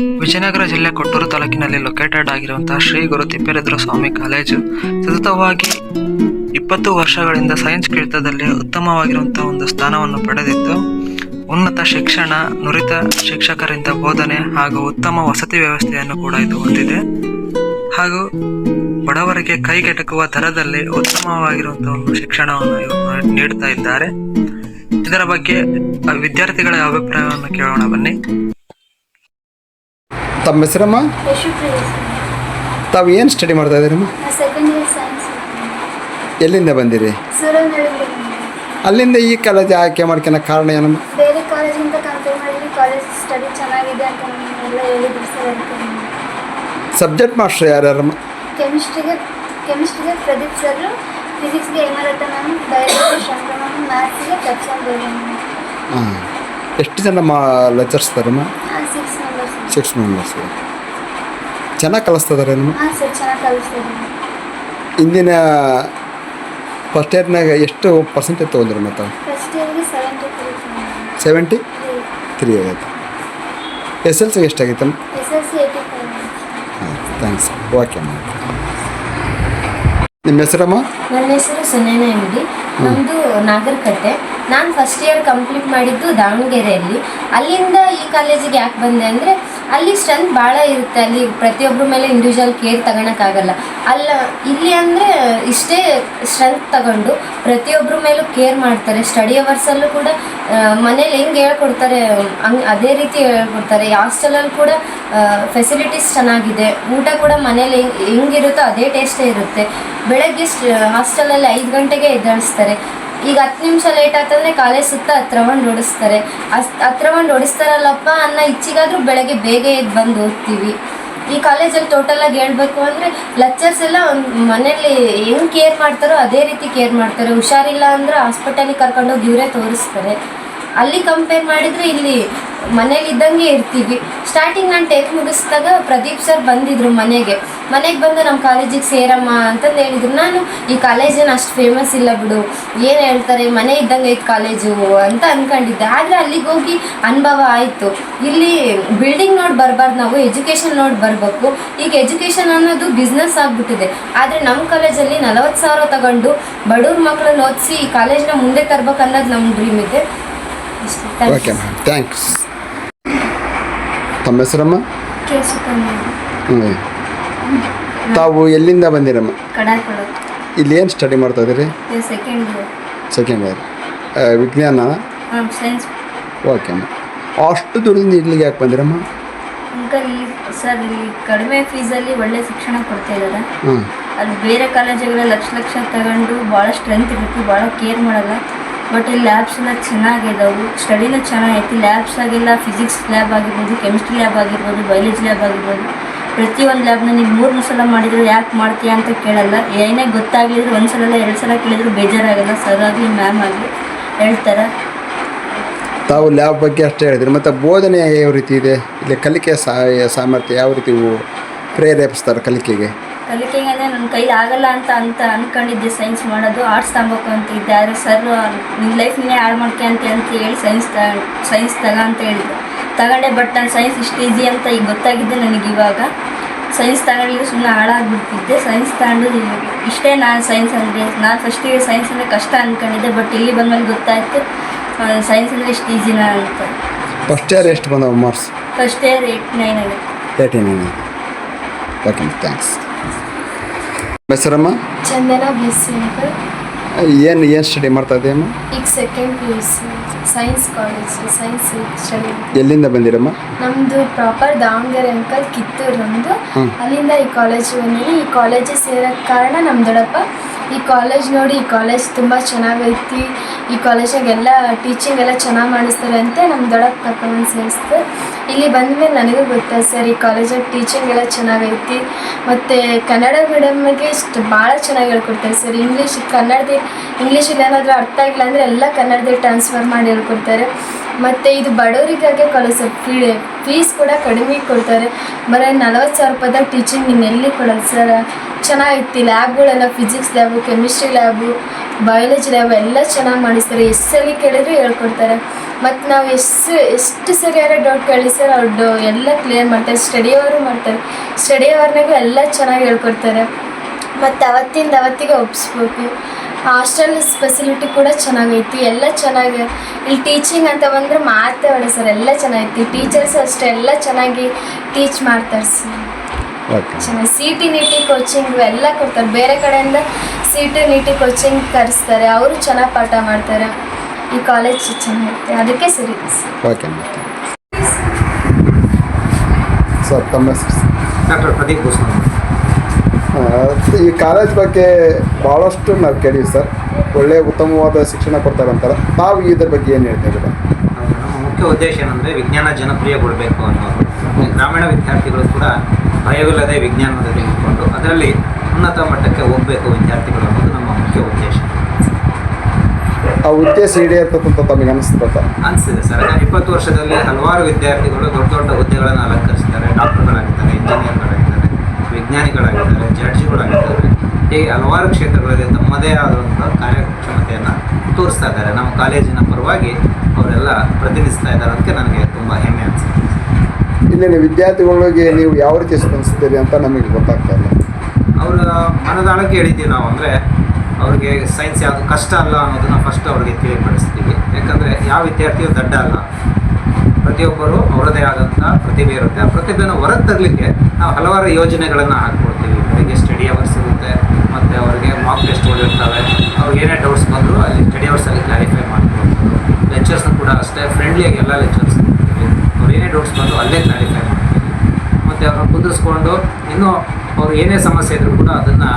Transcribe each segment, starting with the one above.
ವಿಜಯನಗರ ಜಿಲ್ಲೆ ಕೊಟ್ಟೂರು ತಾಲೂಕಿನಲ್ಲಿ ಲೊಕೇಟೆಡ್ ಆಗಿರುವಂತಹ ಶ್ರೀ ಗುರು ತಿಪ್ಪೇರುದ್ರ ಸ್ವಾಮಿ ಕಾಲೇಜು. ಸತತವಾಗಿ ಇಪ್ಪತ್ತು ವರ್ಷಗಳಿಂದ ಸೈನ್ಸ್ ಕ್ಷೇತ್ರದಲ್ಲಿ ಉತ್ತಮವಾಗಿರುವಂತಹ ಒಂದು ಸ್ಥಾನವನ್ನು ಪಡೆದಿತ್ತು ಉನ್ನತ ಶಿಕ್ಷಣ, ನುರಿತ ಶಿಕ್ಷಕರಿಂದ ಬೋಧನೆ ಹಾಗೂ ಉತ್ತಮ ವಸತಿ ವ್ಯವಸ್ಥೆಯನ್ನು ಕೂಡ ಇದು ಹೊಂದಿದೆ. ಹಾಗೂ ಬಡವರಿಗೆ ಕೈಗೆಟಕುವ ದರದಲ್ಲಿ ಉತ್ತಮವಾಗಿರುವಂತಹ ಒಂದು ಶಿಕ್ಷಣವನ್ನು ನೀಡುತ್ತಾ ಇದ್ದಾರೆ. ಇದರ ಬಗ್ಗೆ ವಿದ್ಯಾರ್ಥಿಗಳ ಅಭಿಪ್ರಾಯವನ್ನು ಕೇಳೋಣ ಬನ್ನಿ. ತಮ್ಮ ಹೆಸರಮ್ಮ? ತಾವು ಏನು ಸ್ಟಡಿ ಮಾಡ್ತಾ ಇದ್ದೀರಮ್ಮ ಎಲ್ಲಿಂದ ಬಂದಿರಿ? ಅಲ್ಲಿಂದ ಈ ಕಾಲೇಜ್ ಆಯ್ಕೆ ಮಾಡ್ಕೊಳ ಕಾರಣ ಏನಮ್ಮ ಬೇರೆ ಕಾಲೇಜಿಂದ ಕಂಪೇರ್ ಮಾಡಿದ್ರೆ ಕಾಲೇಜ್ ಸ್ಟಡಿ ಚೆನ್ನಾಗಿದೆ ಅಂತ ನಮಗೆಲ್ಲ ಹೇಳಿದ್ರು ಸರ್ ಅದಕ್ಕೆ ಸಬ್ಜೆಕ್ಟ್ ಮಾಸ್ಟರ್ ಯಾರ್ಯಾರಮ್ಮ? ಕೆಮಿಸ್ಟ್ರಿಗೆ ಕೆಮಿಸ್ಟ್ರಿಗೆ Pradeep sir ಫಿಸಿಕ್ಸ್ಗೆ Hemalatha ma'am biology Shankara ma'am ಮ್ಯಾಥ್ಸ್ಗೆ ತಕ್ಷಣ ಬೇರೆ ಹಾಂ. ಎಷ್ಟು ಜನ ಮಾ ಲೆಕ್ಚರ್ಸ್ ಇದ್ದಾರಮ್ಮ ಸಿಕ್ಸ್ ಮೆಂಬರ್ಸ್ ಚೆನ್ನಾಗಿ ಕಲಿಸ್ತದಾರೇನಮ್ಮ ಹಾಂ ಸರ್ ಚೆನ್ನಾಗಿ ಕಲಿಸ್ತಾರೆ ಇಂದಿನ ಫಸ್ಟ್ ಇಯರ್ನಾಗ ಎಷ್ಟು ಪರ್ಸೆಂಟೇಜ್ ತೊಗೊಂಡ್ರಿ ಮತ್ತೆ? ಫಸ್ಟ್ ಇಯರ್ಗೆ ಸೆವೆಂಟಿ ತ್ರೀ ಸೆವೆಂಟಿ ತ್ರೀ ಆಗೈತೆ. ಎಸ್ ಎಲ್ ಸಿಗೆ ಎಷ್ಟಾಗೈತಮ್ಮ S L C eighty five ಹಾಂ ಥ್ಯಾಂಕ್ಸ್ ಓಕೆ ಅಮ್ಮ ನಿಮ್ಮ ಹೆಸರಮ್ಮ ನನ್ನ ಹೆಸರು ಸುನೇನ ಅಂಗಡಿ. ನಮ್ಮದು ನಾಗರಕಟ್ಟೆ. ನಾನು ಫಸ್ಟ್ ಇಯರ್ ಕಂಪ್ಲೀಟ್ ಮಾಡಿದ್ದು ದಾವಣಗೆರೆಯಲ್ಲಿ. ಅಲ್ಲಿಂದ ಈ ಕಾಲೇಜಿಗೆ ಯಾಕೆ ಬಂದೆ ಅಂದರೆ ಅಲ್ಲಿ ಸ್ಟ್ರೆಂತ್ ಭಾಳ ಇರುತ್ತೆ. ಅಲ್ಲಿ ಪ್ರತಿಯೊಬ್ಬರ ಮೇಲೆ ಇಂಡಿವಿಜುವಲ್ ಕೇರ್ ತಗೊಳಕ್ಕಾಗಲ್ಲ ಅಲ್ಲ, ಇಲ್ಲಿ ಅಂದರೆ ಇಷ್ಟೇ ಸ್ಟ್ರೆಂತ್ ತಗೊಂಡು ಪ್ರತಿಯೊಬ್ಬರ ಮೇಲೂ ಕೇರ್ ಮಾಡ್ತಾರೆ. ಸ್ಟಡಿ ಅವರ್ಸಲ್ಲೂ ಕೂಡ ಮನೇಲಿ ಹೆಂಗೆ ಹೇಳ್ಕೊಡ್ತಾರೆ, ಹಂಗೆ ಅದೇ ರೀತಿ ಹೇಳ್ಕೊಡ್ತಾರೆ. ಹಾಸ್ಟೆಲಲ್ಲಿ ಕೂಡ ಫೆಸಿಲಿಟೀಸ್ ಚೆನ್ನಾಗಿದೆ. ಊಟ ಕೂಡ ಮನೇಲಿ ಹೆಂಗೆ, ಹೆಂಗಿರುತ್ತೋ ಅದೇ ಟೇಸ್ಟೇ ಇರುತ್ತೆ. ಬೆಳಗ್ಗೆ ಹಾಸ್ಟೆಲಲ್ಲಿ ಐದು ಗಂಟೆಗೆ ಎದ್ದೇಳಿಸ್ತಾರೆ. ಈಗ ಹತ್ತು ನಿಮಿಷ ಲೇಟ್ ಆತಂದ್ರೆ ಕಾಲೇಜ್ ಸುತ್ತ ಹತ್ರ ಒಂದು ಓಡಿಸ್ತಾರೆ. ಅಸ್ ಹತ್ರ ಒಂದು ಓಡಿಸ್ತಾರಲ್ಲಪ್ಪ ಅನ್ನೋ ಇಚ್ಚಿಗಾದ್ರೂ ಬೆಳಗ್ಗೆ ಬೇಗ ಎದ್ದು ಬಂದು ಓದ್ತೀವಿ. ಈ ಕಾಲೇಜಲ್ಲಿ ಟೋಟಲಾಗಿ ಹೇಳ್ಬೇಕು ಅಂದರೆ ಲೆಕ್ಚರ್ಸ್ ಎಲ್ಲ ಮನೇಲಿ ಹೆಂಗೆ ಕೇರ್ ಮಾಡ್ತಾರೋ ಅದೇ ರೀತಿ ಕೇರ್ ಮಾಡ್ತಾರೆ. ಹುಷಾರಿಲ್ಲ ಅಂದ್ರೆ ಹಾಸ್ಪಿಟಲಿಗೆ ಕರ್ಕೊಂಡೋಗಿ ಇವರೇ ತೋರಿಸ್ತಾರೆ. ಅಲ್ಲಿ ಕಂಪೇರ್ ಮಾಡಿದರೆ ಇಲ್ಲಿ ಮನೇಲಿ ಇದ್ದಂಗೆ ಇರ್ತೀವಿ. ಸ್ಟಾರ್ಟಿಂಗ್ ನಾನು ಟೆಂತ್ ಮುಗಿಸ್ದಾಗ ಪ್ರದೀಪ್ ಸರ್ ಬಂದಿದ್ರು ಮನೆಗೆ. ಮನೆಗೆ ಬಂದು ನಮ್ಮ ಕಾಲೇಜಿಗೆ ಸೇರಮ್ಮ ಅಂತಂದು ಹೇಳಿದ್ರು. ನಾನು ಈ ಕಾಲೇಜೇನು ಅಷ್ಟು ಫೇಮಸ್ ಇಲ್ಲ ಬಿಡು. ಏನು ಹೇಳ್ತಾರೆ? ಮನೆ ಇದ್ದಂಗೆ ಐತೆ ಕಾಲೇಜು ಅಂತ ಅಂದ್ಕೊಂಡಿದ್ದೆ ಆದರೆ ಅಲ್ಲಿಗೆ ಹೋಗಿ ಅನುಭವ ಆಯಿತು. ಇಲ್ಲಿ ಬಿಲ್ಡಿಂಗ್ ನೋಡಿ ಬರಬಾರ್ದು. ನಾವು ಎಜುಕೇಷನ್ ನೋಡಿ ಬರಬೇಕು. ಈಗ ಎಜುಕೇಷನ್ ಅನ್ನೋದು ಬಿಸ್ನೆಸ್ ಆಗಿಬಿಟ್ಟಿದೆ. ಆದರೆ ನಮ್ಮ ಕಾಲೇಜಲ್ಲಿ ನಲವತ್ತು ಸಾವಿರ ತಗೊಂಡು ಬಡವ್ರ ಮಕ್ಕಳನ್ನ ಓದಿಸಿ ಈ ಕಾಲೇಜ್ನ ಮುಂದೆ ತರ್ಬೇಕು ಅನ್ನೋದು ನಮ್ಮ ಡ್ರೀಮ್ ಇದೆ. ಓಕೆ ಮ್ಯಾಮ್ ಥ್ಯಾಂಕ್ಸ್ ತಮ್ಮ ಹೆಸರಮ್ಮ? ಹ್ಞೂ ತಾವು ಎಲ್ಲಿಂದ ಬಂದಿರಮ್ಮ ಕಡಾಕೊಳ ಇಲ್ಲಿ ಏನು ಸ್ಟಡಿ ಮಾಡ್ತಾ ಇದ್ದೀರಿ? ಸೆಕೆಂಡ್ ಇಯರ್ ಸೆಕೆಂಡ್ ಇಯರ್ ವಿಜ್ಞಾನ? ಹಾಂ ಸೈನ್ಸ್ ಓಕೆ ಅಮ್ಮ. ಅಷ್ಟು ದೂರದಿಂದ ಇಲ್ಲಿಗೆ ಯಾಕೆ ಬಂದಿರಮ್ಮ ಅಂಕಲ್ ಇಲ್ಲಿ ಸರ್ ಇಲ್ಲಿ ಕಡಿಮೆ ಫೀಸಲ್ಲಿ ಒಳ್ಳೆ ಶಿಕ್ಷಣ ಕೊಡ್ತಾ ಇದ್ದಾರೆ. ಹಾಂ. ಅಲ್ಲಿ ಬೇರೆ ಕಾಲೇಜುಗಳ ಲಕ್ಷ ಲಕ್ಷ ತಗೊಂಡು ಭಾಳ ಸ್ಟ್ರೆಂತ್ ಇರುತ್ತೆ ಭಾಳ ಕೇರ್ ಮಾಡಲ್ಲ. ಬಟ್ ಇಲ್ಲಿ ಲ್ಯಾಬ್ಸ್ ಎಲ್ಲ ಚೆನ್ನಾಗಿದ್ದಾವೆ ಸ್ಟಡಿನೂ ಚೆನ್ನಾಗೈತಿ. ಲ್ಯಾಬ್ಸ್ ಆಗಿಲ್ಲ ಫಿಸಿಕ್ಸ್ ಲ್ಯಾಬ್ ಆಗಿರ್ಬೋದು ಕೆಮಿಸ್ಟ್ರಿ ಲ್ಯಾಬ್ ಆಗಿರ್ಬೋದು ಬಯಾಲಜಿ ಲ್ಯಾಬ್ ಆಗಿರ್ಬೋದು. ಪ್ರತಿಯೊಂದು ಲ್ಯಾಬ್ನ ನೀವು ಮೂರು ಸಲ ಮಾಡಿದ್ರು ಯಾಕೆ ಮಾಡ್ತೀಯ ಅಂತ ಕೇಳಲ್ಲ. ಏನೇ ಗೊತ್ತಾಗಿದ್ರು ಒಂದು ಸಲ ಎರಡು ಸಲ ಕೇಳಿದ್ರು ಬೇಜಾರಾಗಲ್ಲ. ಸರ್ ಆಗಲಿ ಮ್ಯಾಮ್ ಆಗಲಿ ಹೇಳ್ತಾರೆ. ತಾವು ಲ್ಯಾಬ್ ಬಗ್ಗೆ ಅಷ್ಟೇ ಹೇಳಿದ್ರು. ಮತ್ತು ಬೋಧನೆ ಯಾವ ರೀತಿ ಇದೆ? ಇಲ್ಲಿ ಕಲಿಕೆ ಸಾಮರ್ಥ್ಯ ಯಾವ ರೀತಿ ಪ್ರೇರೇಪಿಸ್ತಾರೆ ಕಲಿಕೆಗೆ? ಕಲಿಕೆಗೆ ಅಂದರೆ ನನ್ನ ಕೈಲಿ ಆಗಲ್ಲ ಅಂತ ಅಂತ ಅಂದ್ಕೊಂಡಿದ್ದೆ ಸೈನ್ಸ್ ಮಾಡೋದು ಆರ್ಟ್ಸ್ ತಗೋಬೇಕು ಅಂತ ಇದ್ದೆ. ಆದರೆ ಸರ್ ನಿನ್ನ ಲೈಫ್ ನೀನೇ ಹಾಳು ಮಾಡ್ಕೊಂತ ಅಂತ ಹೇಳಿ ಸೈನ್ಸ್ ತ ಸೈನ್ಸ್ ತಗ ಅಂತ ಹೇಳಿದ್ರು. ತಗೊಂಡೆ ಬಟ್ ನಾನು ಸೈನ್ಸ್ ಇಷ್ಟು ಈಸಿ ಅಂತ ಈಗ ಗೊತ್ತಾಗಿದ್ದೆ ನನಗೆ ಇವಾಗ. ಸೈನ್ಸ್ ತಗೊಂಡಿಗೆ ಸುಮ್ಮನೆ ಹಾಳಾಗ್ಬಿಡ್ತಿದ್ದೆ. ಸೈನ್ಸ್ ತಗೊಂಡು ಇಷ್ಟೇ ನಾನು ಸೈನ್ಸ್ ಅಂದರೆ ನಾನು ಫಸ್ಟಿಗೆ ಸೈನ್ಸ್ ಅಂದರೆ ಕಷ್ಟ ಅಂದ್ಕೊಂಡಿದ್ದೆ ಬಟ್ ಇಲ್ಲಿ ಬಂದಮೇಲೆ ಗೊತ್ತಾಯಿತು ಸೈನ್ಸ್ ಅಂದರೆ ಇಷ್ಟು ಈಸಿನಾ ಅಂತ. ಫಸ್ಟ್ ಇಯರ್ ಎಷ್ಟು ಬಂದವು marks first year eight nine ಆಗುತ್ತೆ ಏಯ್ಟಿ ನೈನ್ ಓಕೆ ಥ್ಯಾಂಕ್ಸ್ ಹೆಸರಮ್ಮ ಚಂದನ ಬಿ ಸಿ ಏನು ಏನು ಸ್ಟಡಿ ಮಾಡ್ತಾ ಇದೆಯಮ್ಮ ಈಗ second P U C science college science study ಎಲ್ಲಿಂದ ಬಂದಿರಮ್ಮ? ನಮ್ಮದು ಪ್ರಾಪರ್ ದಾವಣಗೆರೆ ಅಂಕಲ್ ಕಿತ್ತೂರು ನಮ್ಮದು ಅಲ್ಲಿಂದ ಈ ಕಾಲೇಜ್ ಬಂದೀನಿ. ಈ ಕಾಲೇಜಿಗೆ ಸೇರೋಕ್ಕೆ ಕಾರಣ ನಮ್ಮ ದೊಡ್ಡಪ್ಪ ಈ ಕಾಲೇಜ್ ನೋಡಿ, ಈ ಕಾಲೇಜ್ ತುಂಬ ಚೆನ್ನಾಗೈತಿ. ಈ ಕಾಲೇಜಾಗ ಎಲ್ಲ ಟೀಚಿಂಗ್ ಎಲ್ಲ ಚೆನ್ನಾಗಿ ಮಾಡಿಸ್ತಾರೆ ಅಂತ ನಮ್ಮ ದೊಡ್ಡಪ್ಪ ಕರ್ಕೊಂಡ್ಬಂದು ಸೇರಿಸ್ತು ಇಲ್ಲಿ ಬಂದ ಮೇಲೆ ನನಗೂ ಗೊತ್ತಾಯ್ತು ಸರ್, ಈ ಕಾಲೇಜಾಗ ಟೀಚಿಂಗ್ ಎಲ್ಲ ಚೆನ್ನಾಗೈತಿ. ಮತ್ತು ಕನ್ನಡ ಮೀಡಿಯಮ್ಗೆ ಇಷ್ಟು ಭಾಳ ಚೆನ್ನಾಗಿ ಹೇಳ್ಕೊಡ್ತಾರೆ ಸರ್. ಇಂಗ್ಲೀಷ್ ಕನ್ನಡದ ಇಂಗ್ಲೀಷಲ್ಲಿ ಏನಾದರೂ ಅರ್ಥ ಆಗಿಲ್ಲ ಅಂದರೆ ಎಲ್ಲ ಕನ್ನಡದಲ್ಲಿ ಟ್ರಾನ್ಸ್ಫರ್ ಮಾಡಿ ಹೇಳ್ಕೊಡ್ತಾರೆ. ಮತ್ತು ಇದು ಬಡವರಿಗಾಗಿ ಕಳಿಸೋ ಫೀ ಫೀಸ್ ಕೂಡ ಕಡಿಮೆ ಕೊಡ್ತಾರೆ. ಬರೀ ನಲವತ್ತು ಸಾವಿರ ರೂಪಾಯಿದಾಗ ಟೀಚಿಂಗ್ ಇನ್ನೆಲ್ಲಿ ಕೊಡಲ್ಲ ಸರ್ ಚೆನ್ನಾಗಿತ್ತು ಲ್ಯಾಬ್ಗಳೆಲ್ಲ physics lab chemistry lab biology lab ಎಲ್ಲ ಚೆನ್ನಾಗಿ ಮಾಡಿಸ್ತಾರೆ. ಎಷ್ಟು ಸಲ ಕೇಳಿದ್ರು ಹೇಳ್ಕೊಡ್ತಾರೆ. ಮತ್ತು ನಾವು ಎಷ್ಟು ಎಷ್ಟು ಸರಿಯಾದ ಡೌಟ್ ಕೇಳಿ ಸರ್ ಅವ್ರು ಎಲ್ಲ ಕ್ಲಿಯರ್ ಮಾಡ್ತಾರೆ. ಸ್ಟಡಿ ಅವರು ಮಾಡ್ತಾರೆ. ಸ್ಟಡಿ ಅವರ್ನಾಗೂ ಎಲ್ಲ ಚೆನ್ನಾಗಿ ಹೇಳ್ಕೊಡ್ತಾರೆ. ಮತ್ತು ಅವತ್ತಿಂದ ಅವತ್ತಿಗೆ ಒಪ್ಪಿಸ್ಬೇಕು ಹಾಸ್ಟೆಲ್ ಫೆಸಿಲಿಟಿ ಕೂಡ ಚೆನ್ನಾಗೈತಿ ಎಲ್ಲ ಚೆನ್ನಾಗಿ ಇಲ್ಲಿ ಟೀಚಿಂಗ್ ಅಂತ ಬಂದರೆ ಮಾತೇ ಹೊಡೆ ಸರ್ ಎಲ್ಲ ಚೆನ್ನಾಗೈತಿ ಟೀಚರ್ಸ್ ಅಷ್ಟೇ ಎಲ್ಲ ಚೆನ್ನಾಗಿ ಟೀಚ್ ಮಾಡ್ತಾರೆ ಸರ್. ಓಕೆ ಚೆನ್ನಾಗಿ ಸಿ ಟಿ ನೀಟಿ ಕೋಚಿಂಗ್ ಎಲ್ಲ ಕೊಡ್ತಾರೆ ಬೇರೆ ಕಡೆಯಿಂದ ಸಿ ಟಿ ನೀಟಿ ಕೋಚಿಂಗ್ ಕರೆಸ್ತಾರೆ ಅವರು ಚೆನ್ನಾಗಿ ಪಾಠ ಮಾಡ್ತಾರೆ ಈ ಕಾಲೇಜ್ ಚೆನ್ನಾಗಿರುತ್ತೆ ಅದಕ್ಕೆ ಸರಿ. ಸರ್ ಓಕೆ ಸರ್ ತಮ್ಮ ಹೆಸರು? ಸರ್? ಡಾಕ್ಟರ್ ಪ್ರದೀಪ್ ಆ, ಈ ಕಾಲೇಜ್ ಬಗ್ಗೆ ಭಾಳಷ್ಟು ನಾವು ಕೇಳೀವಿ ಸರ್. ಒಳ್ಳೆಯ ಉತ್ತಮವಾದ ಶಿಕ್ಷಣ ಕೊಡ್ತಾರೆ ಅಂತಾರೆ. ತಾವು ಇದ್ರ ಬಗ್ಗೆ ಏನು ಹೇಳ್ತೀವಿ ಮುಖ್ಯ ಉದ್ದೇಶ ಏನಂದರೆ ವಿಜ್ಞಾನ ಜನಪ್ರಿಯಗೊಳ್ಬೇಕು ಅನ್ನೋದು. ಗ್ರಾಮೀಣ ವಿದ್ಯಾರ್ಥಿಗಳು ಕೂಡ ಭಯವಿಲ್ಲದೆ ವಿಜ್ಞಾನದಲ್ಲಿ ಇಟ್ಕೊಂಡು ಅದರಲ್ಲಿ ಉನ್ನತ ಮಟ್ಟಕ್ಕೆ ಹೋಗಬೇಕು ವಿದ್ಯಾರ್ಥಿಗಳು ಅನ್ನೋದು ನಮ್ಮ ಮುಖ್ಯ ಉದ್ದೇಶ. ಆ ಉದ್ದೇಶ ಈಡೇರ್ತಕ್ಕಂಥ ತಮಗೆ ಅನಿಸ್ತದ ಅನಿಸ್ತಿದೆ ಸರ್. ಇಪ್ಪತ್ತು ವರ್ಷದಲ್ಲಿ ಹಲವಾರು ವಿದ್ಯಾರ್ಥಿಗಳು ದೊಡ್ಡ ದೊಡ್ಡ ಹುದ್ದೆಗಳನ್ನು ಅಲಂಕರಿಸ್ತಾರೆ ಡಾಕ್ಟರ್ಗಳಾಗಿದ್ದಾರೆ ಇಂಜಿನಿಯರ್ಗಳಾಗಿದ್ದಾರೆ ವಿಜ್ಞಾನಿಗಳಾಗಿದ್ದಾರೆ ಜಡ್ಜಿಗಳಾಗಿದ್ದಾರೆ ಹೀಗೆ ಹಲವಾರು ಕ್ಷೇತ್ರಗಳಲ್ಲಿ ತಮ್ಮದೇ ಆದಂಥ ಕಾರ್ಯಕ್ಷಮತೆಯನ್ನು ತೋರಿಸ್ತಾ ಇದ್ದಾರೆ. ನಮ್ಮ ಕಾಲೇಜಿನ ಪರವಾಗಿ ಅವರೆಲ್ಲ ಪ್ರತಿನಿಧಿಸ್ತಾ ಇದ್ದಾರೆ ಅದಕ್ಕೆ ನನಗೆ ತುಂಬ ಹೆಮ್ಮೆ ಅನಿಸುತ್ತೆ. ಇಲ್ಲಿನ ವಿದ್ಯಾರ್ಥಿಗಳಿಗೆ ನೀವು ಯಾವ ರೀತಿ ಸ್ಪಂದಿಸ್ತೀರಿ ಅಂತ ನಮಗೆ ಗೊತ್ತಾಗ್ತಾ ಇಲ್ಲ. ಅವರ ಮನದಾಳಕ್ಕೆ ಹೇಳಿದ್ದೀವಿ ನಾವು ಅಂದರೆ ಅವ್ರಿಗೆ ಸೈನ್ಸ್ ಯಾವುದು ಕಷ್ಟ ಅಲ್ಲ ಅನ್ನೋದನ್ನ ಫಸ್ಟ್ ಅವ್ರಿಗೆ ತಿಳಿಪಡಿಸ್ತೀವಿ. ಯಾಕಂದರೆ ಯಾವ ವಿದ್ಯಾರ್ಥಿಯು ದಡ್ಡ ಅಲ್ಲ. ಪ್ರತಿಯೊಬ್ಬರು ಅವರದೇ ಆದಂಥ ಪ್ರತಿಭೆ ಇರುತ್ತೆ. ಆ ಪ್ರತಿಭೆನ ಹೊರಗೆ ತರಲಿಕ್ಕೆ ನಾವು ಹಲವಾರು ಯೋಜನೆಗಳನ್ನು ಹಾಕ್ಕೊಡ್ತೀವಿ. ಅವರಿಗೆ ಸ್ಟಡಿ ಅವರ್ಸ್ ಇರುತ್ತೆ ಮತ್ತು ಅವರಿಗೆ ಮಾಕ್ ಟೆಸ್ಟ್ಗಳು ಇರ್ತವೆ ಅವ್ರಿಗೆ ಏನೇ ಡೌಟ್ಸ್ ಬಂದರೂ ಅಲ್ಲಿ ಸ್ಟಡಿ ಅವರ್ಸಲ್ಲಿ ಕ್ಲಾರಿಫೈ ಮಾಡ್ಕೊಡ್ಬೋದು ಲೆಕ್ಚರ್ಸ್ನ ಕೂಡ ಅಷ್ಟೇ ಫ್ರೆಂಡ್ಲಿಯಾಗಿ ಎಲ್ಲ ಲೆಕ್ಚರ್ಸ್ ಅವ್ರು ಏನೇ ಡೌಟ್ಸ್ ಬಂದರೂ ಅಲ್ಲೇ ಕ್ಲಾರಿಫೈ ಮಾಡ್ತೀವಿ. ಮತ್ತು ಅವ್ರನ್ನ ಕುದುಸ್ಕೊಂಡು ಇನ್ನೂ ಅವ್ರು ಏನೇ ಸಮಸ್ಯೆ ಇದ್ರೂ ಕೂಡ ಅದನ್ನು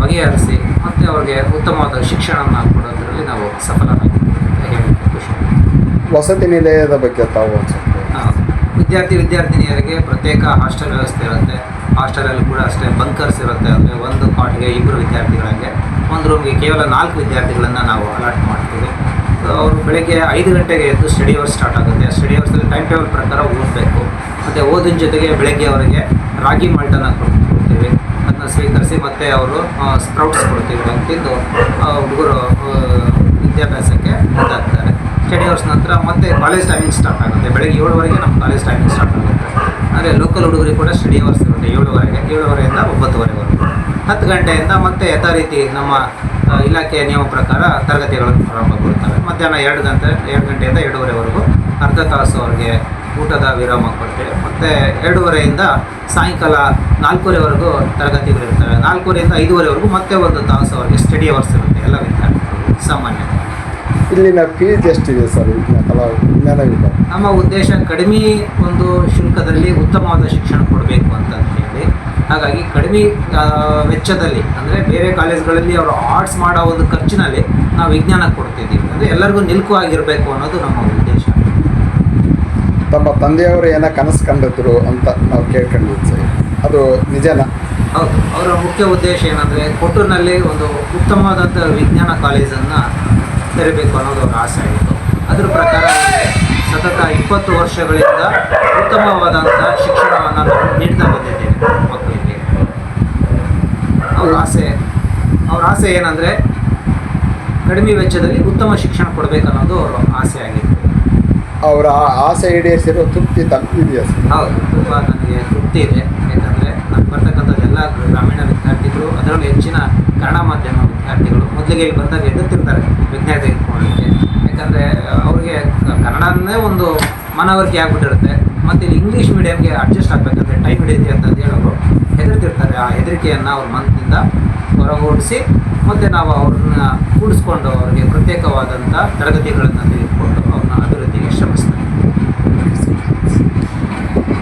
ಬಗೆಹರಿಸಿ, ಮತ್ತು ಅವ್ರಿಗೆ ಉತ್ತಮವಾದ ಶಿಕ್ಷಣವನ್ನು ಕೊಡೋದ್ರಲ್ಲಿ ನಾವು ಖುಷಿ ವಸತಿ ನಿಲಯದ ಬಗ್ಗೆ ತಾವು ವಿದ್ಯಾರ್ಥಿ ವಿದ್ಯಾರ್ಥಿನಿಯರಿಗೆ ಪ್ರತ್ಯೇಕ ಹಾಸ್ಟೆಲ್ ವ್ಯವಸ್ಥೆ ಇರುತ್ತೆ. ಹಾಸ್ಟೆಲಲ್ಲಿ ಕೂಡ ಅಷ್ಟೇ ಬಂಕರ್ಸ್ ಇರುತ್ತೆ. ಅಂದರೆ ಒಂದು ಕಾಟ್ಗೆ ಇಬ್ಬರು ವಿದ್ಯಾರ್ಥಿಗಳಿಗೆ, ಒಂದು ರೂಮ್ಗೆ ಕೇವಲ ನಾಲ್ಕು ವಿದ್ಯಾರ್ಥಿಗಳನ್ನು ನಾವು ಅಲಾಟ್ ಮಾಡ್ತೀವಿ. ಅವರು ಬೆಳಗ್ಗೆ ಐದು ಗಂಟೆಗೆ ಎದ್ದು ಸ್ಟಡಿ ಅವರ್ಸ್ ಸ್ಟಾರ್ಟ್ ಆಗುತ್ತೆ. ಸ್ಟಡಿ ಅವರ್ಸಲ್ಲಿ ಟೈಮ್ ಟೇಬಲ್ ಪ್ರಕಾರ ಓದಬೇಕು. ಮತ್ತು ಓದಿನ ಜೊತೆಗೆ ಬೆಳಗ್ಗೆ ಅವರಿಗೆ ರಾಗಿ ಮಾಲ್ಟನ್ನು ಕೊಡ್ತೀವಿ. ಅದನ್ನ ಸ್ವೀಕರಿಸಿ ಮತ್ತು ಅವರು ಸ್ಪ್ರೌಟ್ಸ್ ಕೊಡ್ತೀವಿ. ಅಂತಿದ್ದು ತಿಂದು ಹುಡುಗರು ವಿದ್ಯಾಭ್ಯಾಸಕ್ಕೆ ಮುಂದಾಗ್ತಾರೆ. ಸ್ಟಡಿ ಅವರ್ಸ್ ನಂತರ ಮತ್ತೆ ಕಾಲೇಜ್ ಟೈಮಿಂಗ್ ಸ್ಟಾರ್ಟ್ ಆಗುತ್ತೆ. ಬೆಳಗ್ಗೆ ಏಳುವರೆಗೆ ನಮ್ಮ ಕಾಲೇಜ್ ಟೈಮಿಂಗ್ ಸ್ಟಾರ್ಟ್ ಆಗುತ್ತೆ. ಅಂದರೆ ಲೋಕಲ್ ಹುಡುಗರಿಗೆ ಕೂಡ ಸ್ಟಡಿ ಅವರ್ಸ್ ಇರುತ್ತೆ ಏಳುವರೆಗೆ. ಏಳುವರೆಯಿಂದ ಒಂಬತ್ತುವರೆವರೆಗೂ ಹತ್ತು ಗಂಟೆಯಿಂದ ಮತ್ತೆ ಯಥಾ ರೀತಿ ನಮ್ಮ ಇಲಾಖೆಯ ನಿಯಮ ಪ್ರಕಾರ ತರಗತಿಗಳನ್ನು ಪ್ರಾರಂಭಗೊಳ್ತವೆ ಮಧ್ಯಾಹ್ನ ಎರಡು ಗಂಟೆ, ಎರಡು ಗಂಟೆಯಿಂದ ಎರಡೂವರೆವರೆಗೂ ಅರ್ಧ ತಾಸು ಅವ್ರಿಗೆ ಊಟದ ವಿರಾಮ ಕೊಡ್ತೇವೆ. ಮತ್ತು ಎರಡೂವರೆಯಿಂದ ಸಾಯಂಕಾಲ ನಾಲ್ಕೂವರೆವರೆಗೂ ತರಗತಿಗಳಿರ್ತವೆ. ನಾಲ್ಕೂವರೆಯಿಂದ ಐದೂವರೆವರೆಗೂ ಮತ್ತೆ ಒಂದು ತಾಸು ಅವರಿಗೆ ಸ್ಟಡಿ ಅವರ್ಸ್ ಇರುತ್ತೆ. ಎಲ್ಲ ವಿದ್ಯಾರ್ಥಿಗಳು ಸಾಮಾನ್ಯ ಇಲ್ಲಿನ ಫೀಸ್ ಎಷ್ಟಿದೆ ಸರ್ ವಿಜ್ಞಾನ ಕಲಾ ವಿಜ್ಞಾನ ವಿಭಾಗ ನಮ್ಮ ಉದ್ದೇಶ ಕಡಿಮೆ ಒಂದು ಶುಲ್ಕದಲ್ಲಿ ಉತ್ತಮವಾದ ಶಿಕ್ಷಣ ಕೊಡಬೇಕು ಅಂತ ಹೇಳಿ. ಹಾಗಾಗಿ ಕಡಿಮೆ ವೆಚ್ಚದಲ್ಲಿ ಅಂದರೆ ಬೇರೆ ಕಾಲೇಜ್ಗಳಲ್ಲಿ ಅವರು ಆರ್ಟ್ಸ್ ಮಾಡೋ ಒಂದು ಖರ್ಚಿನಲ್ಲಿ ನಾವು ವಿಜ್ಞಾನ ಕೊಡ್ತಿದ್ದೀವಿ. ಅಂದರೆ ಎಲ್ಲರಿಗೂ ನಿಲ್ಕು ಆಗಿರಬೇಕು ಅನ್ನೋದು ನಮ್ಮ ಉದ್ದೇಶ. ತಮ್ಮ ತಂದೆಯವರು ಏನೋ ಕನಸು ಕಂಡಿದ್ರು ಅಂತ ನಾವು ಕೇಳ್ಕೊಂಡಿದ್ವಿ ಸರ್ ಅದು ನಿಜನಾ? ಹೌದು. ಅವರ ಮುಖ್ಯ ಉದ್ದೇಶ ಏನಂದರೆ ಕೊಟ್ಟೂರಿನಲ್ಲಿ ಒಂದು ಉತ್ತಮವಾದಂಥ ವಿಜ್ಞಾನ ಕಾಲೇಜನ್ನು ತೆರಬೇಕು ಅನ್ನೋದು ಒಂದು ಆಸೆ ಆಗಿತ್ತು ಅದ್ರ ಪ್ರಕಾರ ಸತತ ಇಪ್ಪತ್ತು ವರ್ಷಗಳಿಂದ ಉತ್ತಮವಾದಂಥ ಶಿಕ್ಷಣವನ್ನು ನಾವು ನೀಡ್ತಾ ಬಂದಿದ್ದೇವೆ ಮಕ್ಕಳಿಗೆ. ಅವ್ರ ಆಸೆ ಅವ್ರ ಆಸೆ ಏನಂದರೆ ಕಡಿಮೆ ವೆಚ್ಚದಲ್ಲಿ ಉತ್ತಮ ಶಿಕ್ಷಣ ಕೊಡಬೇಕನ್ನೋದು ಅವರ ಆಸೆ ಆಗಿತ್ತು. ಅವರ ಆ ಆಸೆ ಈಡೇರಿಸಿರೋ ತೃಪ್ತಿ ತಪ್ಪಿದೆಯಾ ಹೌದು ತುಂಬ ನನಗೆ ತೃಪ್ತಿ ಇದೆ. ಯಾಕಂದರೆ ನಾನು ಬರ್ತಕ್ಕಂಥದ್ದೆಲ್ಲ ಗ್ರಾಮೀಣ ವಿದ್ಯಾರ್ಥಿಗಳು ಅದರಲ್ಲೂ ಹೆಚ್ಚಿನ ಕನ್ನಡ ಮಾಧ್ಯಮ ಮೊದಲಿಗೆ ಬಂದಾಗ ಎದುರ್ತಿರ್ತಾರೆ ವಿಜ್ಞಾನ ತೆಗೆದುಕೊಳ್ಳಲಿಕ್ಕೆ ಯಾಕಂದರೆ ಅವ್ರಿಗೆ ಕನ್ನಡನೇ ಒಂದು ಮನವರಿಕೆ ಆಗಿಬಿಟ್ಟಿರುತ್ತೆ. ಮತ್ತು ಇಲ್ಲಿ ಇಂಗ್ಲೀಷ್ ಮೀಡಿಯಮ್ಗೆ ಅಡ್ಜಸ್ಟ್ ಆಗಬೇಕಂದ್ರೆ ಟೈಮ್ ಹಿಡಿಯುತ್ತೆ ಅಂತ ಹೇಳೋರು ಹೆದರ್ತಿರ್ತಾರೆ. ಆ ಹೆದರಿಕೆಯನ್ನು ಅವ್ರ ಮನದಿಂದ ಹೊರಗೂಡಿಸಿ, ಮತ್ತು ನಾವು ಅವ್ರನ್ನ ಕೂಡಿಸ್ಕೊಂಡು ಅವ್ರಿಗೆ ಪ್ರತ್ಯೇಕವಾದಂಥ ತರಗತಿಗಳನ್ನು ತೆಗೆದುಕೊಂಡು ಅವ್ರನ್ನ ಅಭಿವೃದ್ಧಿಗೆ ಶ್ರಮಿಸ್ತಾರೆ.